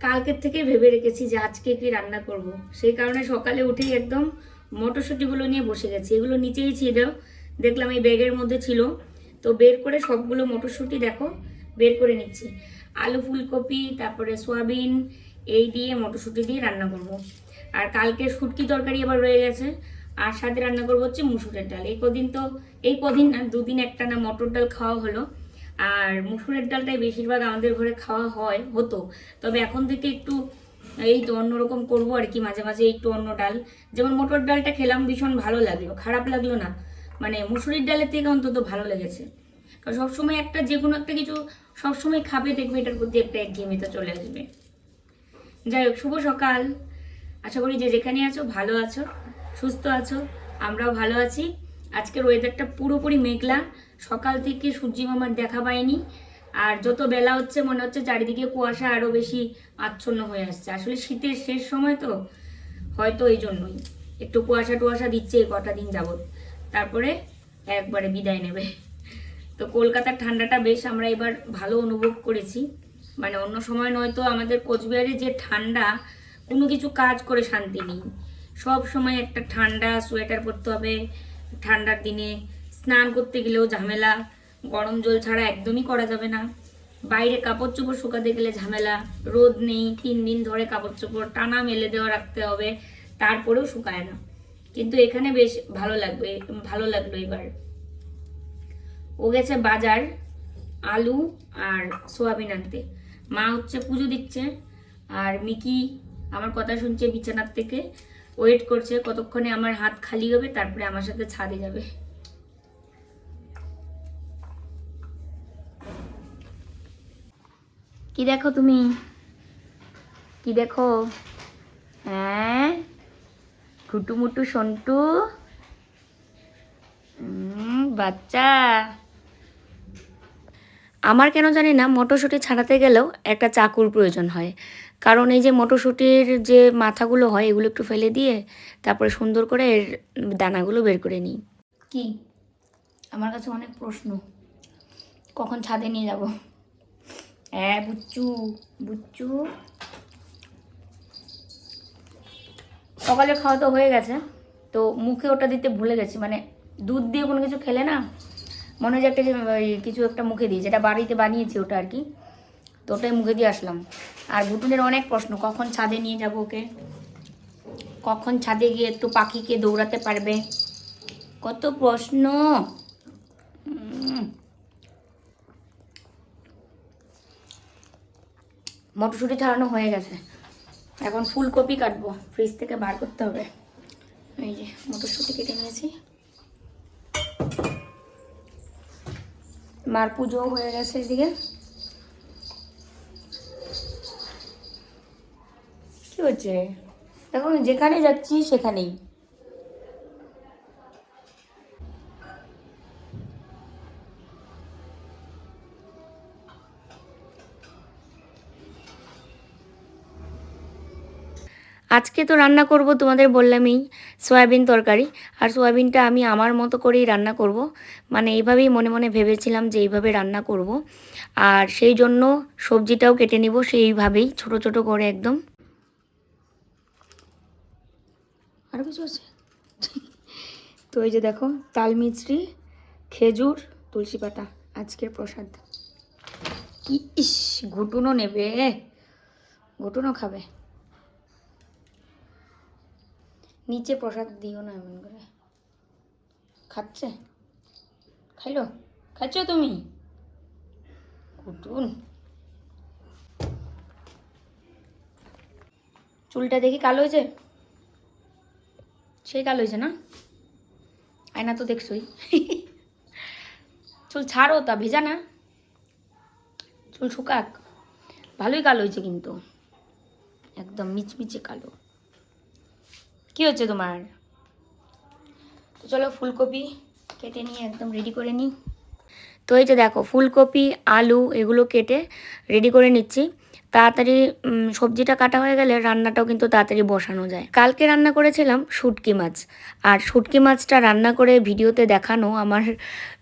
কালকের থেকে ভেবে রেখেছি যে আজকে কি রান্না করব। সেই কারণে সকালে উঠেই একদম মটরশুঁটিগুলো নিয়ে বসে গেছি। এগুলো নিচেই ছিল, দেখলাম এই ব্যাগের মধ্যে ছিল। তো বের করে সবগুলো মটরশুঁটি দেখো, বের করে নিচ্ছি। আলু ফুলকপি, তারপরে সয়াবিন, এই দিয়ে মটরশুঁটি দিয়ে রান্না করব। আর কালকে শুটকি তরকারি আবার রয়ে গেছে। আর সাথে রান্না করব হচ্ছে মুসুরের ডাল। এই কদিন তো, এই কদিন না, দুদিন একটা না মটর ডাল খাওয়া হলো। আর মুসুরের ডালটাই বেশিরভাগ আমাদের ঘরে খাওয়া হয়, হতো। তবে এখন থেকে একটু এই তো অন্যরকম করব আর কি, মাঝে মাঝে একটু অন্য ডাল। যেমন মটর ডালটা খেলাম ভীষণ ভালো লাগল, খারাপ লাগল না। মানে মুসুরির ডালের থেকে অন্তত ভালো লেগেছে। কারণ সবসময় একটা যে কোনো একটা কিছু সবসময় খাবে, দেখবে এটার প্রতি একটা একঘেয়েমিতা চলে আসবে। যাই হোক, শুভ সকাল। আশা করি যে যেখানে আছো, ভালো আছো, সুস্থ আছো, আমরাও ভালো আছি। আজকের ওয়েদারটা পুরোপুরি মেঘলা। সকাল থেকে সূর্যি মামার দেখা পাইনি। আর যত বেলা হচ্ছে, মনে হচ্ছে চারিদিকে কুয়াশা আরও বেশি আচ্ছন্ন হয়ে আসছে। আসলে শীতের শেষ সময় তো, হয়তো এই জন্যই। একটু কুয়াশা টুয়াশা দিচ্ছে এই কটা দিন যাবত তারপরে একবারে বিদায় নেবে। তো কলকাতার ঠান্ডাটা বেশ আমরা এবার ভালো অনুভব করেছি। মানে অন্য সময় নয়তো আমাদের কোচবিহারে যে ঠান্ডা, কোনো কিছু কাজ করে শান্তি নেই। সব সময় একটা ঠান্ডা, সোয়েটার পরতে হবে ঠান্ডার দিনে স্নান করতে গেলেও ঝামেলা, গরম জল ছাড়া একদমই করা যাবে না। বাইরে কাপড় চোপড় শুকাতে গেলে ঝামেলা, রোদ নেই, তিন দিন ধরে কাপড় চোপড় টানা মেলে দেওয়া রাখতে হবে, তারপরেও শুকায় না। কিন্তু এখানে বেশ ভালো লাগবে, ভালো লাগল এবার। ও গেছে বাজার আলু আর সোয়াবিন আনতে। মা হচ্ছে পুজো দিচ্ছে, আর মিকি আমার কথা শুনছে বিছানার থেকে। ওয়েট করছে, কতক্ষণে আমার হাত খালি হবে, তারপরে আমার সাথে ছাদে যাবে। কি দেখো তুমি? কি দেখো? হ্যাঁ? খুটুমুটু সন্টু? বাচ্চা? আমার কেন জানি না, মটরশুঁটি ছাড়াতে গেলেও একটা চাকুর প্রয়োজন হয়। কারণ এই যে মটরশুঁটির যে মাথাগুলো হয়, এগুলো একটু ফেলে দিয়ে তারপরে সুন্দর করে এর দানাগুলো বের করে নিই। কি? আমার কাছে অনেক প্রশ্ন। কখন ছাদে নিয়ে যাব? হ্যাঁ বুচ্চু বুচ্চু। সকালে খাওয়া তো হয়ে গেছে, তো মুখে ওটা দিতে ভুলে গেছি। মানে দুধ দিয়ে কোনো কিছু খেলে না, মনে হয় যে একটা কিছু একটা মুখে দিই, যেটা বাড়িতে বানিয়েছি ওটা আর কি। তো ওটাই মুখে দিয়ে আসলাম। আর ভুটুনের অনেক প্রশ্ন, কখন ছাদে নিয়ে যাব ওকে? কখন ছাদে গিয়ে একটু পাখিকে দৌড়াতে পারবে? কত প্রশ্ন। মটরশুঁটি ছাড়ানো হয়ে গেছে। এখন ফুলকপি কাটবো ফ্রিজ থেকে বার করতে হবে। এই যে মটরশুঁটি কেটে নিয়েছি। মার পুজোও হয়ে গেছে এদিকে। কি হচ্ছে? আমি যেখানে যাচ্ছি সেখানেই। আজকে তো রান্না করব তোমাদের বললামই, সয়াবিন তরকারি। আর সয়াবিনটা আমি আমার মতো করেই রান্না করব। মানে এইভাবেই মনে মনে ভেবেছিলাম যে এইভাবে রান্না করব। আর সেই জন্য সবজিটাও কেটে নিব সেইভাবেই, ছোট ছোট করে একদম। আরও কিছু আছে? তো এই যে দেখো, তাল খেজুর, তুলসী পাতা, আজকের প্রসাদ। কি ইস ঘুটুনও নেবে? ঘুটুনও খাবে? নিচে প্রসাদ দিও না এমন করে। খাচ্ছে? খাইলো? খাচ্ছ তুমি? ঘুটুন। চুলটা দেখি কালো হয়েছে? সেই কালো হয়েছে না? আয়না তো দেখছই। চুল ছাড়ো তা, ভেজা না? চুল শুকাক। ভালোই কালো হয়েছে কিন্তু। একদম মিচমিচে কালো। কি হচ্ছে তোমার? তো চলো ফুলকপি কেটে নিয়ে একদম রেডি করে নিই। তো এই যে দেখো, ফুলকপি, আলু এগুলো কেটে রেডি করে নিচ্ছি। তাড়াতাড়ি সবজিটা কাটা হয়ে গেলে রান্নাটাও কিন্তু তাড়াতাড়ি বসানো যায়। কালকে রান্না করেছিলাম শুটকি মাছ। আর শুটকি মাছটা রান্না করে ভিডিওতে দেখানো আমার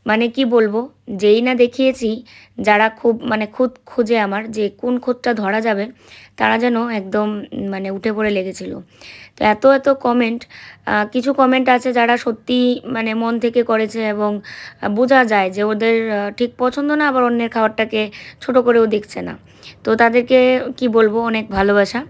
মানে কি বলব যেই না দেখিয়েছি, যারা খুব মানে খুদ খুঁজে আমার যে কোন খোঁজটা ধরা যাবে, তারা যেন একদম মানে উঠে পড়ে লেগেছিল। তো এত এত কমেন্ট কিছু কমেন্ট আছে যারা সত্যি মানে মন থেকে করেছে এবং বোঝা যায় যে ওদের ঠিক পছন্দ না, আবার অন্যের খাবারটাকে ছোট করেও দেখছে না। তো তাদেরকে কি বলব, অনেক ভালোবাসা।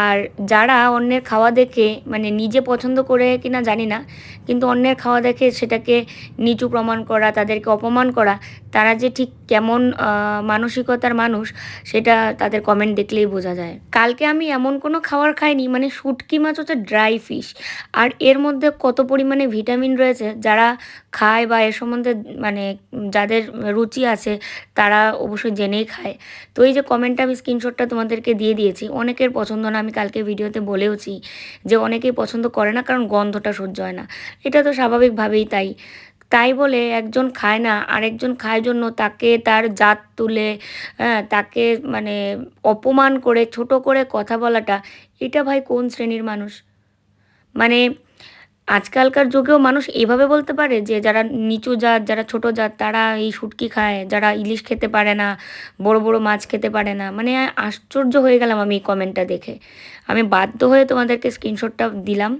আর যারা অন্যের খাওয়া দেখে মানে নিজে পছন্দ করে কিনা জানি না, কিন্তু অন্যের খাওয়া দেখে সেটাকে নিচু প্রমাণ করা, তাদেরকে অপমান করা তারা যে ঠিক কেমন মানসিকতার মানুষ, সেটা তাদের কমেন্ট দেখলেই বোঝা যায়। কালকে আমি এমন কোনো খাবার খাইনি মানে শুটকি মাছ হচ্ছে ড্রাই ফিশ আর এর মধ্যে কত পরিমাণে ভিটামিন রয়েছে, যারা খায় বা এর সম্বন্ধে মানে যাদের রুচি আছে, তারা অবশ্যই জেনেই খায়। তো এই যে কমেন্টটা আমি স্ক্রিনশটটা তোমাদেরকে দিয়ে দিয়েছি, অনেকের পছন্দ না, আমি কালকে ভিডিওতে বলেওছি যে অনেকেই পছন্দ করে না, কারণ গন্ধটা সহ্য হয় না। এটা তো স্বাভাবিকভাবেই তাই। তাই বলে একজন খায় না, আরেকজন খায় জন্য তাকে তার জাত তুলে হ্যাঁ তাকে মানে অপমান করে, ছোট করে কথা বলাটা, এটা ভাই কোন শ্রেণির মানুষ? মানে আজকালকার যুগেও মানুষ এভাবে বলতে পারে যে যারা নিচু জাত, যারা ছোট জাত, তারা এই শুটকি খায়, যারা ইলিশ খেতে পারে না, বড় বড় মাছ খেতে পারে না। মানে আশ্চর্য হয়ে গেলাম আমি এই কমেন্টটা দেখে। আমি বাধ্য হয়ে তোমাদেরকে স্ক্রিনশটটা দিলাম।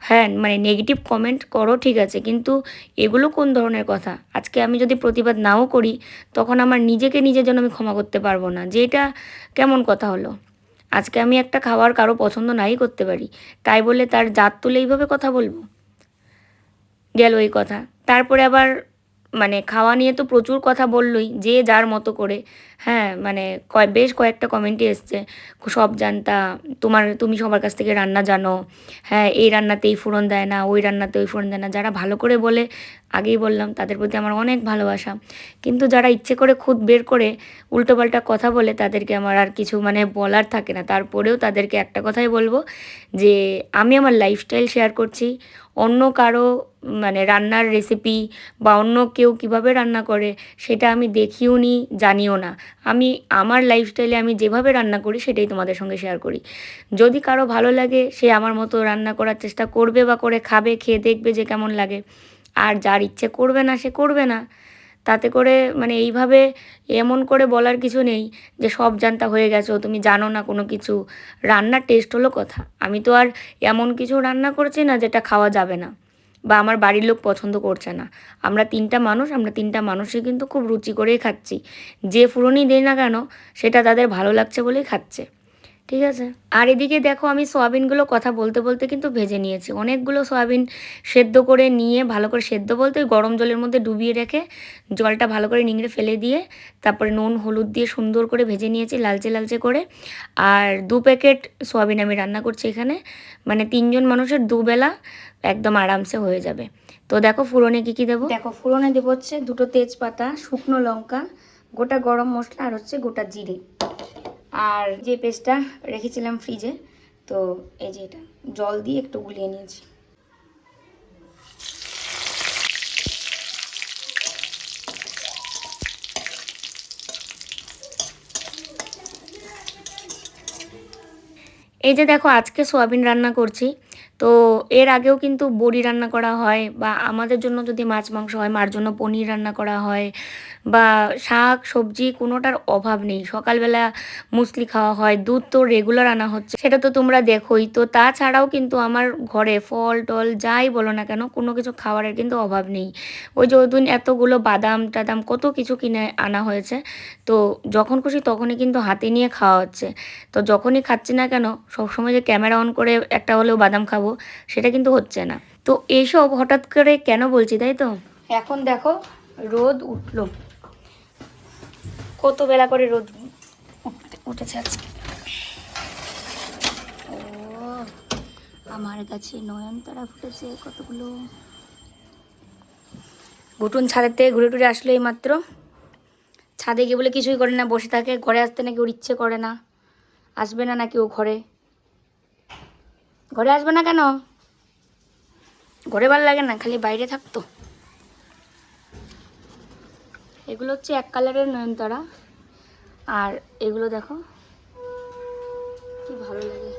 হ্যাঁ মানে নেগেটিভ কমেন্ট করো, ঠিক আছে, কিন্তু এগুলো কোন ধরনের কথা? আজকে আমি যদি প্রতিবাদ নাও করি, তখন আমার নিজেকে নিজের জন্য আমি ক্ষমা করতে পারব না। যে এটা কেমন কথা হলো? আজকে আমি একটা খাবার কারও পছন্দ নাই করতে পারি। তাই বলে তার জাত তুলে এইভাবে কথা বলব? গেল এই কথা। তারপরে আবার মানে খাওয়া নিয়ে তো প্রচুর কথা বললই, যে যার মতো করে। হ্যাঁ মানে কয়, বেশ কয়েকটা কমেন্টই এসছে। সব জানতা, তোমার, তুমি সবার কাছ থেকে রান্না জানো। হ্যাঁ এই রান্নাতে এই ফোড়ন দেয় না, ওই রান্নাতে ওই ফোড়ন দেয় না। যারা ভালো করে বলে, আগেই বললাম, তাদের প্রতি আমার অনেক ভালোবাসা। কিন্তু যারা ইচ্ছে করে খুদ বের করে উল্টোপাল্টা কথা বলে, তাদেরকে আমার আর কিছু মানে বলার থাকে না। তারপরেও তাদেরকে একটা কথাই বলব যে, আমি আমার লাইফস্টাইল শেয়ার করছি। অন্য কারও মানে রান্নার রেসিপি বা অন্য কেউ কীভাবে রান্না করে, সেটা আমি দেখিও নি, জানিও না। আমি, আমার লাইফস্টাইলে আমি যেভাবে রান্না করি, সেটাই তোমাদের সঙ্গে শেয়ার করি। যদি কারও ভালো লাগে, সে আমার মতো রান্না করার চেষ্টা করবে বা করে খাবে, খেয়ে দেখবে যে কেমন লাগে। আর যার ইচ্ছে করবে না, সে করবে না। তাতে করে মানে এইভাবে এমন করে বলার কিছু নেই যে সব জানতা হয়ে গেছো তুমি জানো না কোনো কিছু। রান্নার টেস্ট হলো কথা। আমি তো আর এমন কিছু রান্না করছি না যেটা খাওয়া যাবে না। বা আমার বাড়ির লোক পছন্দ করছে না। আমরা তিনটা মানুষ, আমরা তিনটা মানুষই কিন্তু খুব রুচি করেই খাচ্ছি। যে ফুরনই দেয় না কেন, সেটা তাদের ভালো লাগছে বলেই খাচ্ছে। ঠিক আছে? আর এদিকে দেখো আমি সয়াবিনগুলো কথা বলতে বলতে কিন্তু ভেজে নিয়েছি। অনেকগুলো সয়াবিন সেদ্ধ করে নিয়ে ভালো করে সেদ্ধ বলতে ওই গরম জলের মধ্যে ডুবিয়ে রেখে জলটা ভালো করে নিংড়ে ফেলে দিয়ে তারপরে নুন, হলুদ দিয়ে সুন্দর করে ভেজে নিয়েছি লালচে লালচে করে। আর দু প্যাকেট সয়াবিন আমি রান্না করছি এখানে। মানে তিনজন মানুষের দুবেলা একদম আরামসে হয়ে যাবে। তো দেখো ফুরনে কী কী দেবো? দেখো, ফুরনে দেবো হচ্ছে দুটো তেজপাতা, শুকনো লঙ্কা, গোটা গরম মশলা আর হচ্ছে গোটা জিরে। আর যে পেস্টটা রেখেছিলাম ফ্রিজে, তো এই যে এটা, জল দিয়ে একটু গুলিয়ে নিয়েছি। এই যে দেখো, আজকে সোয়াবিন রান্না করছি। তো এর আগেও কিন্তু বড়ি রান্না করা হয় বা আমাদের জন্য যদি মাছ, মাংস হয়, মার জন্য পনির রান্না করা হয় বা শাক, সবজি কোনোটার অভাব নেই। সকালবেলা মুসলি খাওয়া হয়, দুধ তো রেগুলার আনা হচ্ছে। সেটা তো তোমরা দেখোই। তো তাছাড়াও কিন্তু আমার ঘরে ফল, টল যাই বলো না কেন, কোনো কিছু খাবারের কিন্তু অভাব নেই। ওই যে ওদিন এতগুলো বাদাম টাদাম কত কিছু কিনে আনা হয়েছে। তো যখন খুশি তখনই কিন্তু হাতে নিয়ে খাওয়া হচ্ছে। তো যখনই খাচ্ছি না কেন, সবসময় যে ক্যামেরা অন করে একটা হলেও বাদাম খাব সেটা কিন্তু হচ্ছে না। তো এইসব হঠাৎ করে কেন বলছি, তাই তো? এখন দেখো, রোদ উঠল। কত বেলা করে রোদ উঠেছে আজকে। ও, আমার কাছে নয়নতারা ফুটেছে কতগুলো। ঘুটুন থেকে ঘুরে টুরে আসলো এই মাত্র ছাদে গিয়ে বলে কিছুই করে না, বসে থাকে, ঘরে আসতে নাকি ওর ইচ্ছে করে না। আসবে না নাকি ও ঘরে? ঘরে আসবে না কেন? ঘরে ভালো লাগে না, খালি বাইরে থাকতো। এগুলো হচ্ছে এক কালারের নয়নতারা। আর এগুলো দেখো, কি ভালো লাগে।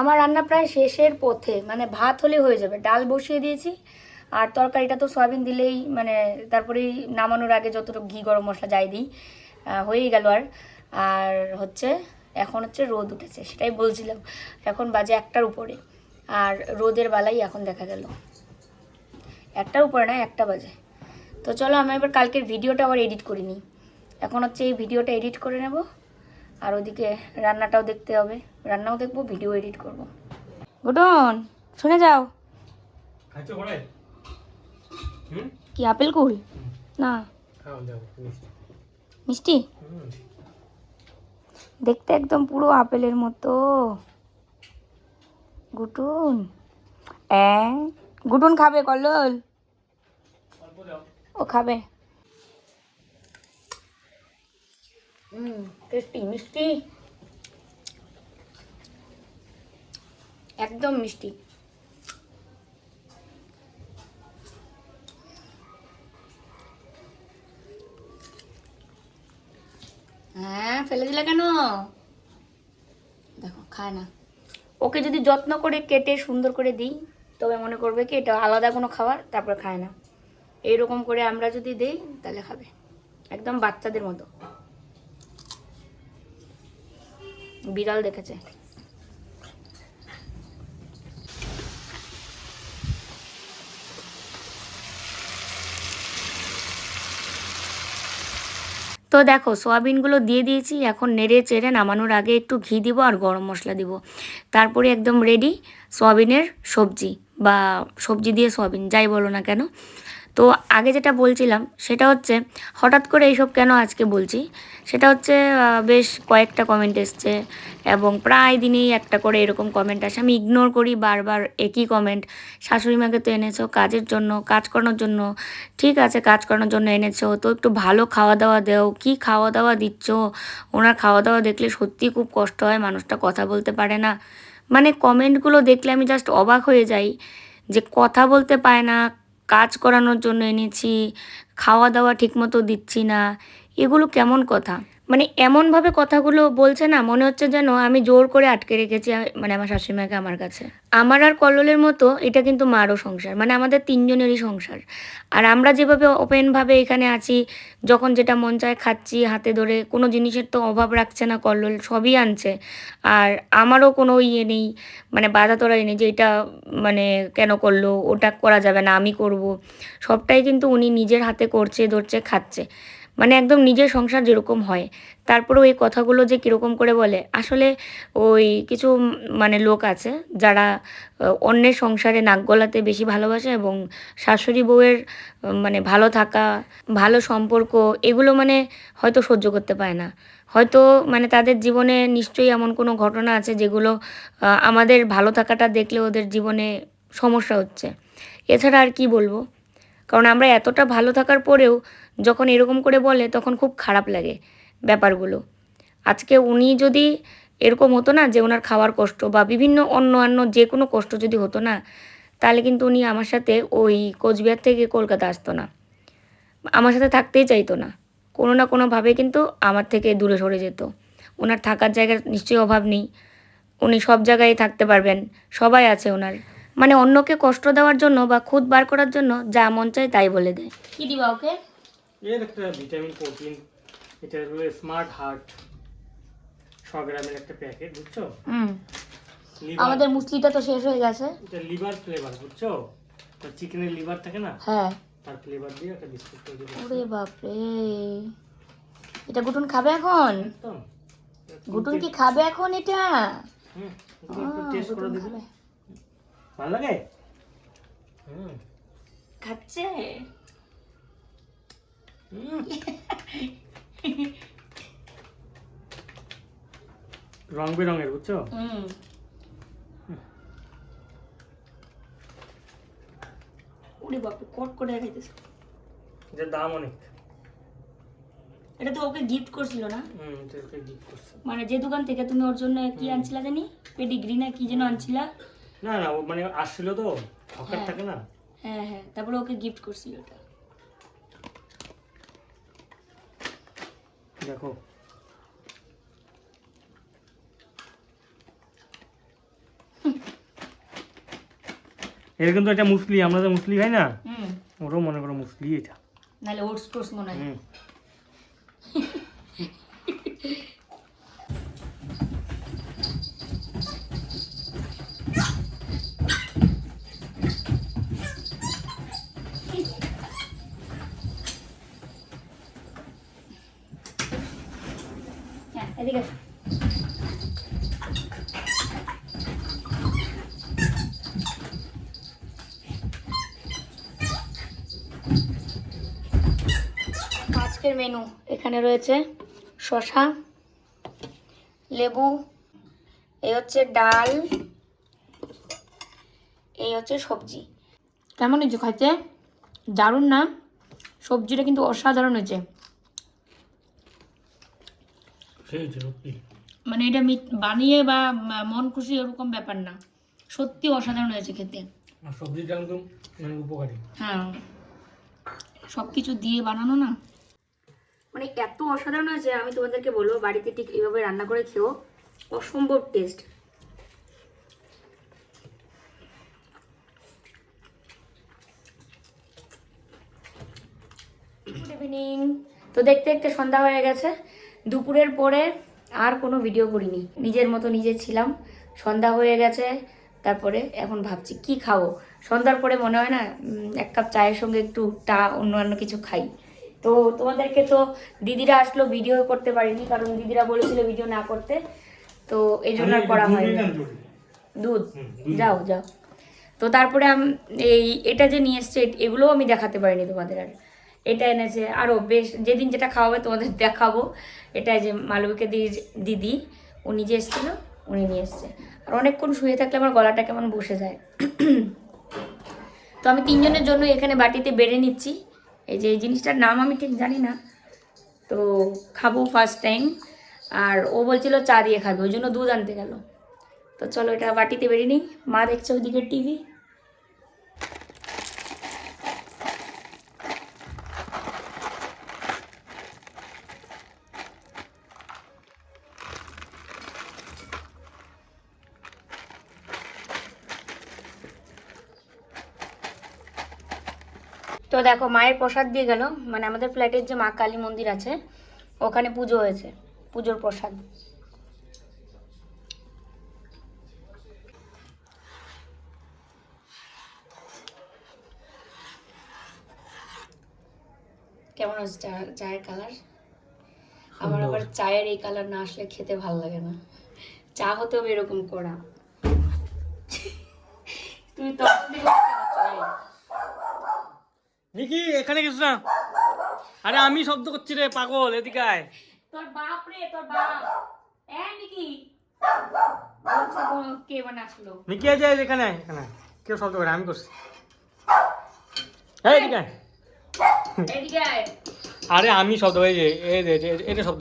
আমার রান্না প্রায় শেষের পথে মানে ভাত হলে হয়ে যাবে। ডাল বসিয়ে দিয়েছি, আর তরকারিটা তো সয়াবিন দিলেই মানে তারপরেই নামানোর আগে যতটুকু ঘি, গরম মশলা যাই দিই হয়েই গেল আর। আর হচ্ছে এখন হচ্ছে রোদ উঠেছে সেটাই বলছিলাম। এখন বাজে একটার উপরে আর রোদের বেলাই এখন দেখা গেল। একটার উপরে না একটা বাজে। তো চলো আমি এবার কালকের ভিডিওটা আবার এডিট করে নিই। এখন হচ্ছে এই ভিডিওটা এডিট করে নেব আর ওদিকে রান্নাটাও দেখতে হবে। রান্নাও দেখব ভিডিও এডিট করব। গুটন শুনে যাও। কি আপেল কুল? না। মিষ্টি। দেখতে একদম পুরো আপেলের মতো। গুটুন। অ্যাঁ, গুটুন খাবে কলল ও খাবে। হুম মিষ্টি। একদম মিষ্টি। হ্যাঁ ফেলে দিলে কেন? দেখো, খায় না। ওকে যদি যত্ন করে কেটে সুন্দর করে দিই, তবে মনে করবে কি এটা আলাদা কোনো খাবার, তারপর খায় না। এইরকম করে আমরা যদি দেই, তাহলে খাবে। একদম বাচ্চাদের মতো। বিড়াল দেখেছে। তো দেখো, সোয়াবিনগুলো দিয়ে দিয়েছি, এখন নেড়ে চেড়ে নামানোর আগে একটু ঘি দিব আর গরম মশলা দিব। তারপরে একদম রেডি সোয়াবিনের সবজি বা সবজি দিয়ে সোয়াবিন, যাই বলো না কেন। তো আগে যেটা বলছিলাম, সেটা হচ্ছে হঠাৎ করে এইসব কেন আজকে বলছি? সেটা হচ্ছে বেশ কয়েকটা কমেন্ট এসছে এবং প্রায় দিনেই একটা করে এরকম কমেন্ট আসে। আমি ইগনোর করি বারবার একই কমেন্ট শাশুড়ি মাকে তো এনেছো কাজের জন্য, কাজ করানোর জন্য। ঠিক আছে, কাজ করানোর জন্য এনেছো, তো একটু ভালো খাওয়া দাওয়া দেও। কি খাওয়া দাওয়া দিচ্ছ? ওনার খাওয়া দাওয়া দেখলে সত্যি খুব কষ্ট হয়, মানুষটা কথা বলতে পারে না। মানে কমেন্টগুলো দেখলে আমি জাস্ট অবাক হয়ে যাই যে কথা বলতে পায় না কাজ করানোর জন্য এনেছি খাওয়া দাওয়া ঠিকমতো দিচ্ছি না এগুলো কেমন কথা? মানে এমনভাবে কথাগুলো বলছে না, মনে হচ্ছে যেন আমি জোর করে আটকে রেখেছি মানে আমার শাশুড়িমাকে আমার কাছে। আমার আর কল্লোলের মতো এটা কিন্তু মারও সংসার মানে আমাদের তিনজনেরই সংসার। আর আমরা যেভাবে ওপেনভাবে এখানে আছি, যখন যেটা মন চায় খাচ্ছি, হাতে ধরে, কোনো জিনিসের তো অভাব রাখছে না কল্লোল, সবই আনছে। আর আমারও কোনো ইয়ে নেই মানে বাধা তোরাই নেই যে এটা মানে কেন করল, ওটা করা যাবে না, আমি করব। সবটাই কিন্তু উনি নিজের হাতে করছে, ধরছে, খাচ্ছে। মানে একদম নিজের সংসার যেরকম হয়। তারপরেও এই কথাগুলো যে কীরকম করে বলে, আসলে ওই কিছু মানে লোক আছে যারা অন্যের সংসারে নাক গলাতে বেশি ভালোবাসে এবং শাশুড়ি বউয়ের মানে ভালো থাকা, ভালো সম্পর্ক এগুলো মানে হয়তো সহ্য করতে পারে না। হয়তো মানে তাদের জীবনে নিশ্চয়ই এমন কোনো ঘটনা আছে যেগুলো আমাদের ভালো থাকাটা দেখলে ওদের জীবনে সমস্যা হচ্ছে। এছাড়া আর কি বলব? কারণ আমরা এতটা ভালো থাকার পরেও যখন এরকম করে বলে, তখন খুব খারাপ লাগে ব্যাপারগুলো। আজকে উনি যদি এরকম হতো না যে ওনার খাওয়ার কষ্ট বা বিভিন্ন অন্য অন্য যে কোনো কষ্ট যদি হতো না, তাহলে কিন্তু উনি আমার সাথে ওই কোচবিহার থেকে কলকাতা আসতো না। আমার সাথে থাকতেই চাইতো না। কোনো না কোনোভাবে কিন্তু আমার থেকে দূরে সরে যেত। ওনার থাকার জায়গার নিশ্চয়ই অভাব নেই। উনি সব জায়গায় থাকতে পারবেন। সবাই আছে ওনার মানে অন্যকে কষ্ট দেওয়ার জন্য বা খুদ বার করার জন্য যা মন চায় তাই বলে দেয়। কি দিবা ওকে? এর একটা ভিটামিন প্রোটিন এটা হলো স্মার্ট হার্ট ছ গ্রামের একটা প্যাকেট বুঝছ? হুম। আমাদের মুসলিটা তো শেষ হয়ে গেছে। এটা লিভার ফ্লেভার বুঝছ? তো চিকেনের লিভার থাকে না? হ্যাঁ। তার ফ্লেভার দিয়ে একটা বিস্কুট তৈরি করছি। ওরে বাপরে। এটা গুটুন খাবে এখন? একদম। গুটুন কি খাবে এখন এটা? হুম টেস্ট করে দিবি। ভালো লাগে? হুম। খাচ্ছে? হুম। রং বেরঙের বুঝছ? হুম। ওরে বাপরে কট করে খাইতেছে। এটার দাম অনেক। এটা তো ওকে গিফট করছিল না? হুম এটা গিফট মানে যে দোকান থেকে তুমি ওর জন্য কি আনছিলা জানি? পেডিগ্রি না কি যেন আনছিলা? না না ও মানে আসছিল তো হকার হ্যাঁ। থাকে না। হ্যাঁ হ্যাঁ তারপরে ওকে গিফট করছিল ওটা। দেখো। এটা কিন্তু একটা মুসলি আমরা তো মুসলি খাই না। ওরও মনে করো মুসলি এটা। নাহলে ওটস টোটস মনে হ্যাঁ এদিকে আসো। আজকের মেনু এখানে রয়েছে শশা লেবু এই হচ্ছে ডাল এই হচ্ছে সবজি। কেমন হয়েছে খাইতে? দারুণ না? সবজিটা কিন্তু অসাধারণ হয়েছে। মানে এটা বানিয়ে বা মন খুশি এরকম ব্যাপার না। সত্যি অসাধারণ হয়েছে খেতে। কিন্তু মানে হ্যাঁ। সব কিছু দিয়ে বানানো না? মানে এত অসাধারণ হয়েছে আমি তোমাদেরকে বলব বাড়িতে ঠিক এইভাবে রান্না করে খেও। অসম্ভব টেস্ট গুড ইভিনিং তো দেখতে দেখতে সন্ধ্যা হয়ে গেছে। দুপুরের পরে আর কোনো ভিডিও করিনি। নিজের মতো নিজে ছিলাম। সন্ধ্যা হয়ে গেছে তারপরে এখন ভাবছি কি খাব? সন্ধ্যার পরে মনে হয় না এক কাপ চায়ের সঙ্গে একটু টা অন্যান্য কিছু খাই। তো তোমাদেরকে তো দিদিরা আসলো ভিডিও করতে পারিনি কারণ দিদিরা বলেছিল ভিডিও না করতে। তো এই জন্য আর করা হয় দুধ? যাও যাও। তো তারপরে আম- এই এটা যে নিয়ে এসছে এগুলোও আমি দেখাতে পারিনি তোমাদের আর। এটা এনেছে আরও বেশ যেদিন যেটা খাওয়াবে তোমাদের দেখাবো। এটা যে মালবিকা দিদির দিদি উনি যে এসেছিল উনি নিয়ে এসছে। আর অনেকক্ষণ শুয়ে থাকলে আমার গলাটা কেমন বসে যায়। তো আমি তিনজনের জন্য এখানে বাটিতে বেড়ে নিচ্ছি। এই যে এই জিনিসটার নাম আমি ঠিক জানি না। তো খাব ফার্স্ট টাইম আর ও বলছিল চা দিয়ে খাবে, ওই জন্য দুধ আনতে গেল। তো চলো এটা বাটিতে বেরিয়ে নিই। মা দেখছে ওইদিকে টিভি। তো দেখো মায়ের প্রসাদ দিয়ে গেল। মানে আমাদের ফ্ল্যাটের যে মা কালী মন্দির আছে ওখানে পুজো হয়েছে পুজোর প্রসাদ। কেমন চা- চায়ের কালার আমার আবার চায়ের এই কালার না আসলে খেতে ভালো লাগে না। চা হতেও এরকম করা তুমি তখন থেকে চায় নিকি এখানে কিছু না আরে আমি শব্দ করছি রে পাগল এদিকে আয় তোর বাপ রে তোর বাপ। এ নিকি? কে বানাসলো? নিকি যায় এখানে এখানে। কেউ শব্দ করে আমি করছি। এই এদিকে আয়। এদিকে আয়। আরে আমি শব্দ হয়ে যে এই যে- এটা শব্দ।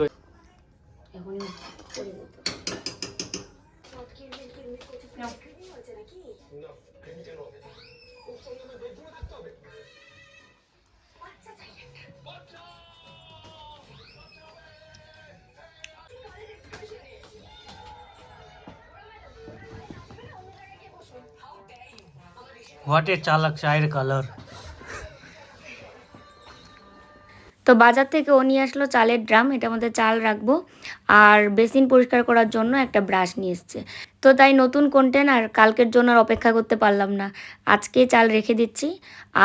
হোয়াট এ চালাক চায়ের কালার তো বাজার থেকে ও নিয়ে আসলো চালের ড্রাম এটার মধ্যে চাল রাখব। আর বেসিন পরিষ্কার করার জন্য একটা ব্রাশ নিয়ে এসছে। তো তাই নতুন কন্টেনার কালকের জন্য আর অপেক্ষা করতে পারলাম না। আজকে চাল রেখে দিচ্ছি।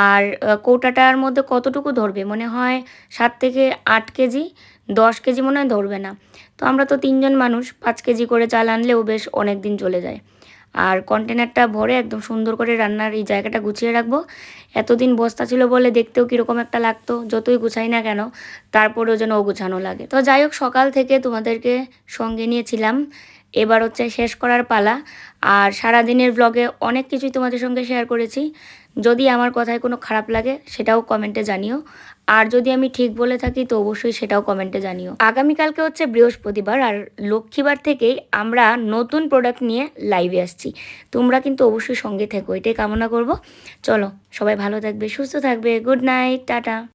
আর কৌটাটার মধ্যে কতটুকু ধরবে? মনে হয় সাত থেকে আট কেজি, দশ কেজি মনে হয় ধরবে না। তো আমরা তো তিনজন মানুষ, পাঁচ কেজি করে চাল আনলেও বেশ অনেক দিন চলে যায়। আর কন্টেনারটা ভরে একদম সুন্দর করে রান্নার এই জায়গাটা গুছিয়ে রাখব। এতদিন বস্তা ছিল বলে দেখতেও কীরকম একটা লাগতো, যতই গুছাই না কেন, তারপরেও যেন ও গুছানো লাগে। তো যাই হোক, সকাল থেকে তোমাদেরকে সঙ্গে নিয়েছিলাম এবার হচ্ছে শেষ করার পালা। আর সারাদিনের ব্লগে অনেক কিছুই তোমাদের সঙ্গে শেয়ার করেছি। যদি আমার কথায় কোনো খারাপ লাগে, সেটাও কমেন্টে জানিও। আর যদি আমি ঠিক বলে থাকি, তো অবশ্যই সেটাও কমেন্টে জানিও। আগামীকালকে হচ্ছে বৃহস্পতিবার, আর লক্ষ্মীবার থেকেই আমরা নতুন প্রোডাক্ট নিয়ে লাইভে আসছি। তোমরা কিন্তু অবশ্যই সঙ্গে থেকো, এটাই কামনা করব। চলো, সবাই ভালো থাকবে, সুস্থ থাকবে গুড নাইট টাটা।